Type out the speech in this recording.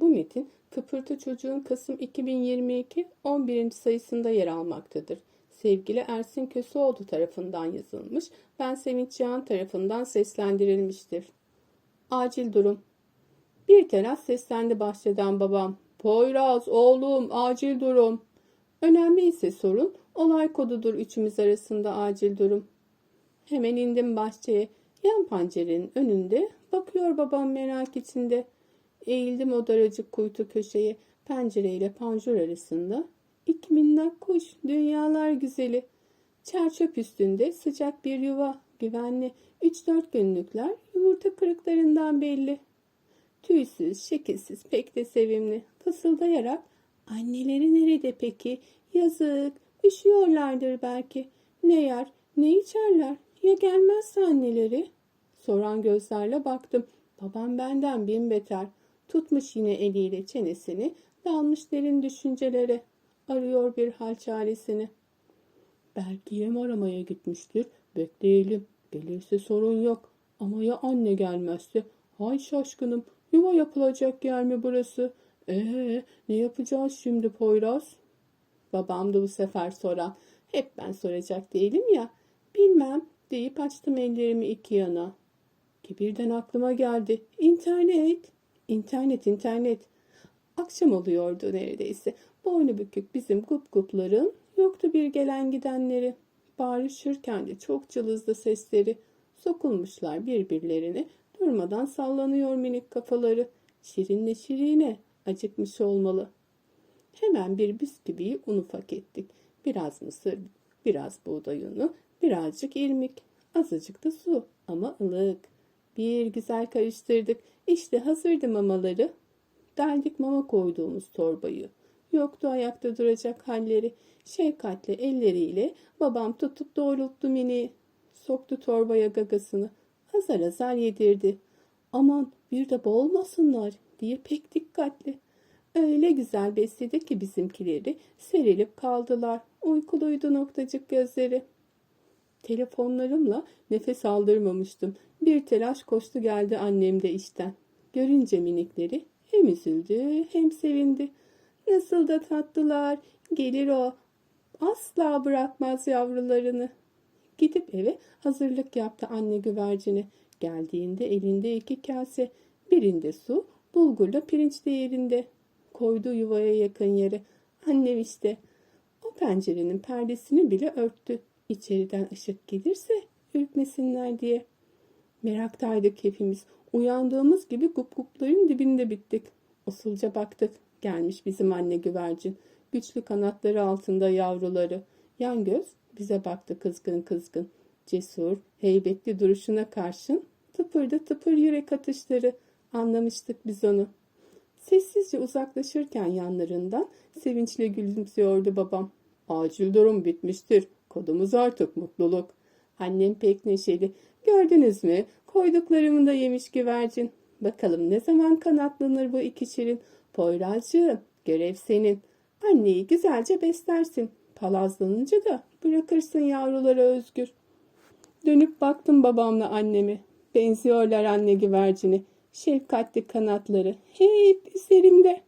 Bu metin Kıpırtı Çocuğun Kasım 2022 11. sayısında yer almaktadır. Sevgili Ersin Köseoğlu tarafından yazılmış, ben Sevinç Cihan tarafından seslendirilmiştir. Acil durum. Bir teras seslendi bahçeden babam. Poyraz oğlum acil durum. Önemli ise sorun olay kodudur üçümüz arasında acil durum. Hemen indim bahçeye. Yan pencerenin önünde bakıyor babam merak içinde. Eğildim o daracık kuytu köşeye. Pencereyle panjur arasında. İki minnak kuş, dünyalar güzeli. Çerçöp üstünde sıcak bir yuva, güvenli. Üç dört günlükler yumurta kırıklarından belli. Tüysüz, şekilsiz, pek de sevimli. Fısıldayarak anneleri nerede peki? Yazık, üşüyorlardır belki. Ne yer, ne içerler? Ya gelmezse anneleri? Soran gözlerle baktım. Babam benden bin beter. Tutmuş yine eliyle çenesini, dalmış derin düşüncelere. Arıyor bir hal çaresini. Belki yem aramaya gitmiştir. Bekleyelim. Gelirse sorun yok. Ama ya anne gelmezse? Hay şaşkınım. Yuva yapılacak yer mi burası? Ee, ne yapacağız şimdi Poyraz? Babam da bu sefer soran. Hep ben soracak değilim ya. Bilmem deyip açtım ellerimi iki yana. Ki birden aklıma geldi. İnternet. İnternet, internet. Akşam oluyordu neredeyse. Boynu bükük bizim gup gupların yoktu bir gelen gidenleri. Bağırışırken de çok cılızdı sesleri. Sokulmuşlar birbirlerine. Durmadan sallanıyor minik kafaları. Şirinle şirine acıkmış olmalı. Hemen bir bisküviyi un ufak ettik. Biraz mısır, biraz buğday unu, birazcık irmik, azıcık da su ama ılık. Bir güzel karıştırdık. İşte hazırdı mamaları. Deldik mama koyduğumuz torbayı. Yoktu ayakta duracak halleri. Şefkatle elleriyle babam tutup doğrulttu mini. Soktu torbaya gagasını. Azar azar yedirdi. Aman bir de boğulmasınlar diye pek dikkatli. Öyle güzel besledi ki bizimkileri serilip kaldılar. Uykuluydu noktacık gözleri. Telefonlarımla nefes aldırmamıştım. Bir telaş koştu geldi annem de işten. Görünce minikleri hem üzüldü hem sevindi. Nasıl da tatlılar. Gelir o. Asla bırakmaz yavrularını. Gidip eve hazırlık yaptı anne güvercini. Geldiğinde elinde iki kase. Birinde su, bulgurla pirinç değerinde. Koydu yuvaya yakın yere. Annem işte. O pencerenin perdesini bile örttü. İçeriden ışık gelirse ürkmesinler diye. Meraktaydık hepimiz. Uyandığımız gibi gup gupların dibinde bittik. Usulca baktık. Gelmiş bizim anne güvercin. Güçlü kanatları altında yavruları. Yan göz bize baktı kızgın kızgın. Cesur, heybetli duruşuna karşın tıpırdı tıpır yürek atışları. Anlamıştık biz onu. Sessizce uzaklaşırken yanlarından sevinçle gülümsüyordu babam. Acil durum bitmiştir. Kodumuz artık mutluluk. Annem pek neşeli. Gördünüz mü? Koyduklarımı da yemiş güvercin. Bakalım ne zaman kanatlanır bu iki şirin. Poyrazcığım görev senin. Anneyi güzelce beslersin. Palazlanınca da bırakırsın yavruları özgür. Dönüp baktım babamla anneme. Benziyorlar anne güvercini. Şefkatli kanatları hep üzerimde.